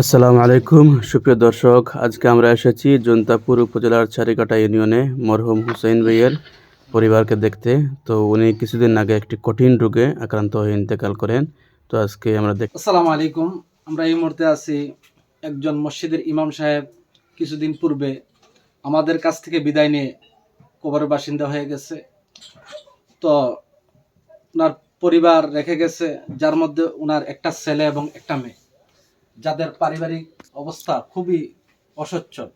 আসসালামু আলাইকুম, সুপ্রিয় দর্শক। আজকে আমরা এসেছি জন্তাপুর উপজেলার চারিকাটা ইউনিয়নে মরহুম হুসেইন ভাইয়ের পরিবারকে দেখতে। তো উনি কিছুদিন আগে একটি কঠিন রোগে আক্রান্ত হয়ে ইন্তেকাল করেন। তো আজকে আমরা দেখ আসসালামু আলাইকুম। আমরা এই মুহূর্তে আছি একজন মসজিদের ইমাম সাহেব। কিছুদিন পূর্বে আমাদের কাছ থেকে বিদায় নিয়ে কবরের বাসিন্দা হয়ে গেছে। তো ওনার পরিবার রেখে গেছে, যার মধ্যে ওনার একটা ছেলে এবং একটা মেয়ে। যাদের পারিবারিক অবস্থা খুবই অসচ্ছল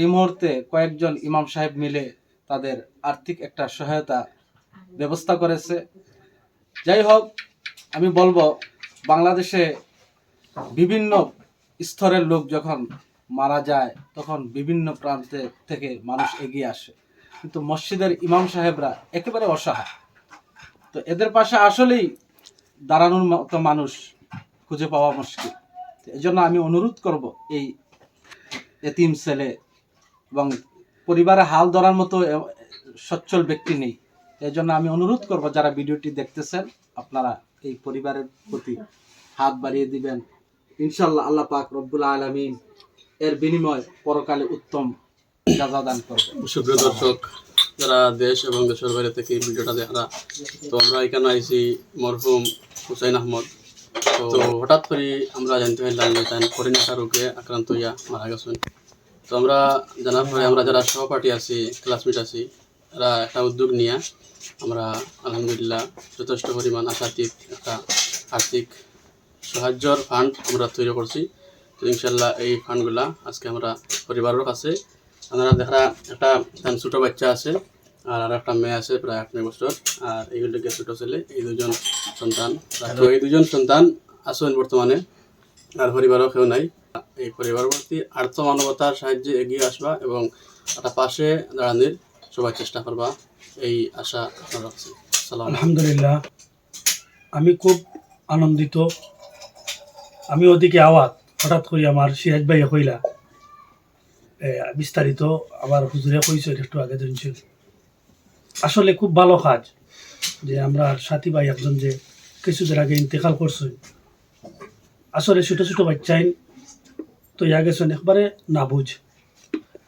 এই মুহূর্তে কয়েকজন ইমাম সাহেব মিলে তাদের আর্থিক একটা সহায়তা ব্যবস্থা করেছে। যাই হোক, আমি বলব, বাংলাদেশে বিভিন্ন স্তরের লোক যখন মারা যায়, তখন বিভিন্ন প্রান্তে থেকে মানুষ এগিয়ে আসে। কিন্তু মসজিদের ইমাম সাহেবরা একেবারে অসহায়। তো এদের পাশে আসলেই দাঁড়ানোর মতো মানুষ খুঁজে পাওয়া মুশকিল। এজন্য আমি অনুরোধ করব এই এতিম ছেলে এবং পরিবারে হাল ধরার মতো সচ্ছল ব্যক্তি নেই। এই জন্য আমি অনুরোধ করব, যারা ভিডিওটি দেখতেছেন, আপনারা এই পরিবারের প্রতি হাত বাড়িয়ে দিবেন। ইনশাল্লাহ আল্লাহ পাক রব্বুল আলমিন এর বিনিময় পরকালে উত্তম যাজা দান করবে সুপ্রিয় দর্শক, যারা দেশ এবং দেশের বাইরে থেকে ভিডিওটা দেখা তো আমরা এখানে আইছি মরহুম হুসাইন আহমদ। তো হঠাৎ করে আমরা জানতে পারলাম যে তাই করিনাকা রোগে আক্রান্ত হইয়া মারা গেছেন। তো আমরা জানার পরে আমরা যারা সহপাঠী আছি ক্লাসমেট আছি তারা একটা উদ্যোগ নিয়ে আমরা আলহামদুলিল্লাহ যথেষ্ট পরিমাণ আশাতীত একটা আর্থিক সাহায্যর ফান্ড আমরা তৈরি করছি। তো ইনশাল্লাহ এই ফান্ডগুলা আজকে আমরা পরিবারের কাছে আপনারা দেখা একটা ছোটো বাচ্চা আছে আর আর একটা মেয়ে আছে প্রায় আট নয় বছর। আর এইগুলোকে ছোটো ছেলে এই দুজন সন্তান তো এই দুজন সন্তান আছেন বর্তমানে। আর পরিবারও কেউ নাই। এই পরিবার প্রতি আর্থ মানবতার সাহায্যে এগিয়ে আসবা এবং একটা পাশে দাঁড়ানোর সবাই চেষ্টা করবা। এই আশা আপনার রাখছি আলহামদুলিল্লাহ। আমি খুব আনন্দিত। আমি ওদিকে আওয়াত হঠাৎ করে আমার সিরাজ ভাইয়া কইলা। বিস্তারিত আবার হুজুরে কইছে একটু আগে জানছিল আসলে খুব ভালো কাজ যে আমরা সাথী ভাই একজন যে কিছুদিন আগে ইন্তেকাল করছে। আসলে ছোটো ছোটো বাচ্চাইন তো ইয়া গেছেন, একবারে না বুঝ।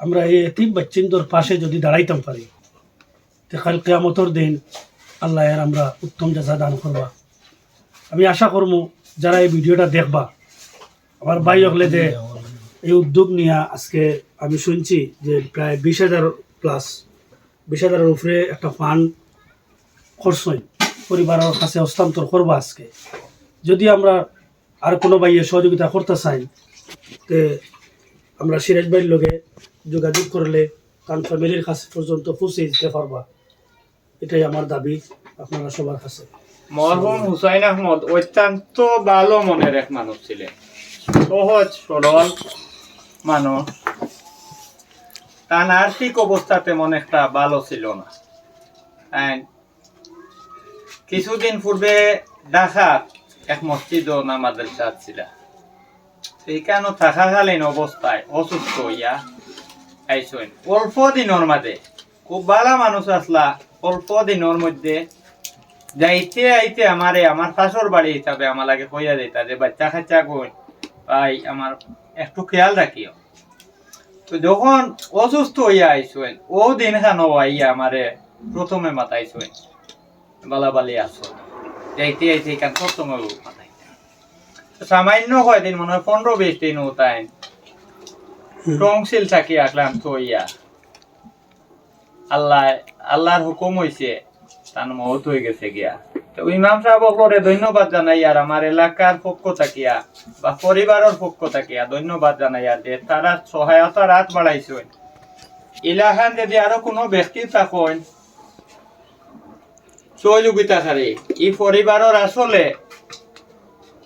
আমরা এই এতিম বাচ্চিন্দর পাশে যদি দাঁড়াইতাম পারি, তে কাল কেয়ামতর দিন আল্লাহ এর আমরা উত্তম যাজা দান করবা। আমি আশা করব যারা এই ভিডিওটা দেখবা, আমার ভাই হকলে যে এই উদ্যোগ নিয়ে আজকে আমি শুনছি যে প্রায় বিশ হাজার প্লাস হাজারের উপরে একটা ফান্ড খরচ পরিবারের কাছে হস্তান্তর করব আজকে। যদি আমরা আর কোনো ভাইয়ে সহযোগিতা করতে চাই, তে আমরা সিরাজ ভাইয়ের লগে যোগাযোগ করলে কারণ ফ্যামিলির কাছে পর্যন্ত পৌঁছে দিতে পারবা। এটাই আমার দাবি আপনারা সবার কাছে। মরহুম হুসাইন আহমদ অত্যন্ত ভালো মনের এক মানুষ ছিলেন। সহজ, সরল মানুষ। তার আর্থিক অবস্থা তেমন একটা ভালো ছিল না। কিছুদিন পূর্বে ঢাকার এক মসজিদ ও নামাজের সাথ ছিল। সেইখানে থাকাকালীন অবস্থায় অসুস্থ হইয়া আইসইন। অল্প দিনের মাঝে খুব ভালো মানুষ আসলা, অল্প দিনের মধ্যে যাইতে আইতে আমারে আমার শাশুর বাড়ি হিসাবে আমার লাগে কইয়া দিতা যে, বাচ্চা খাচ্চা কই ভাই, আমার একটু খেয়াল রাখিও। তো যখন অসুস্থ হইয়া আইসুন ও দিন খানো আইয়া আমারে প্রথমে মাতাইছুন বালাবালি আসো যাইতে আইতে কান প্রথমে মাতাই সামান্য কয়দিন মনে হয় পনেরো বিশ দিন উতাইন টংসিল থাকি আক্রান্ত হইয়া আল্লাহ আল্লাহর হুকুম হইছে তার মহৎ হয়ে গেছে গিয়া। তো ইমাম সাহেব ধন্যবাদ জানাই আর আমার এলাকার পক্ষ থাকিয়া বা পরিবারের পক্ষ থাকিয়া ধন্যবাদ জানাই আর যে তারা সহায়তার হাত বাড়াইছেন এলাকান যদি আরও কোনো ব্যক্তি থাকেন সহযোগিতাকারী এই পরিবারের আসলে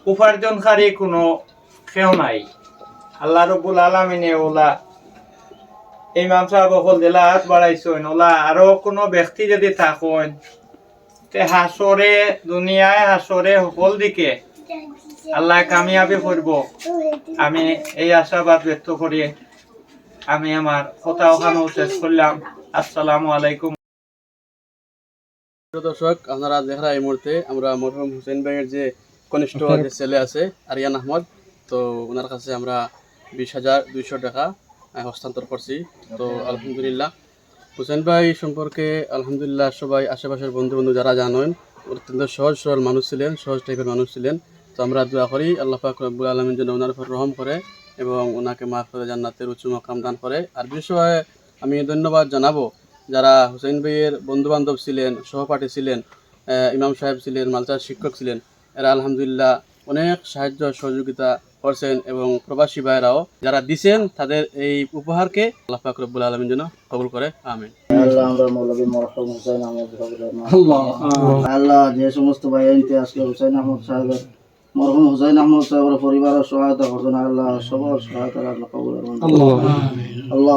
উপার্জনকারী কোনো কেউ নাই। আল্লাহ রবুল আলমিনে ওলা ইমাম সাহেব অকল দিলা হাত বাড়াইছেন, ওলা আরও কোনো ব্যক্তি যদি থাকেন তে হাসরে দুনিয়ায় হাসরে সকল দিকে আল্লাহ কামিয়াবি করব। আমি এই আশাবাদ ব্যক্ত করি। আমি আমার কথা ওখানে শেষ করলাম। আসসালামু আলাইকুম। দর্শক আপনারা দেখা এই মুহূর্তে আমরা মরহুম হুসেন ভাইয়ের যে কনিষ্ঠ যে ছেলে আছে আরিয়ান আহমদ তো ওনার কাছে আমরা বিশ হাজার দুইশো টাকা হস্তান্তর করছি। তো আলহামদুলিল্লাহ। হুসেন ভাই সম্পর্কে আলহামদুলিল্লাহ সবাই আশেপাশের বন্ধু বন্ধু যারা জানেন, অত্যন্ত সহজ সরল মানুষ ছিলেন, সহজ টাইপের মানুষ ছিলেন। তো আমরা দোয়া করি আল্লাহ পাক রব্বুল যেন ওনার উপর রহম করে এবং ওনাকে মাফ করে জান্নাতের উঁচু মকাম দান করে। আর বিষয়ে আমি ধন্যবাদ জানাব যারা হুসেন ভাইয়ের বন্ধু বান্ধব ছিলেন, সহপাঠী ছিলেন ইমাম সাহেব ছিলেন, মালচার শিক্ষক ছিলেন, এরা আলহামদুলিল্লাহ অনেক সাহায্য সহযোগিতা করছেন এবং প্রবাসী ভাইরাও যারা দিছেন তাদের এই উপহারকে আল্লাহ পাক রব্বুল আলমিন যেন কবুল করে। আমিন। আল্লাহ যে সমস্ত ভাই আনতে আসলে হুসাইন আহমদ সাহেবের মরহুম হুসাইন আহমদ সাহেবের পরিবারের সহায়তা করছেন আল্লাহ সবার সহায়তা আল্লাহ কবুল আল্লাহ।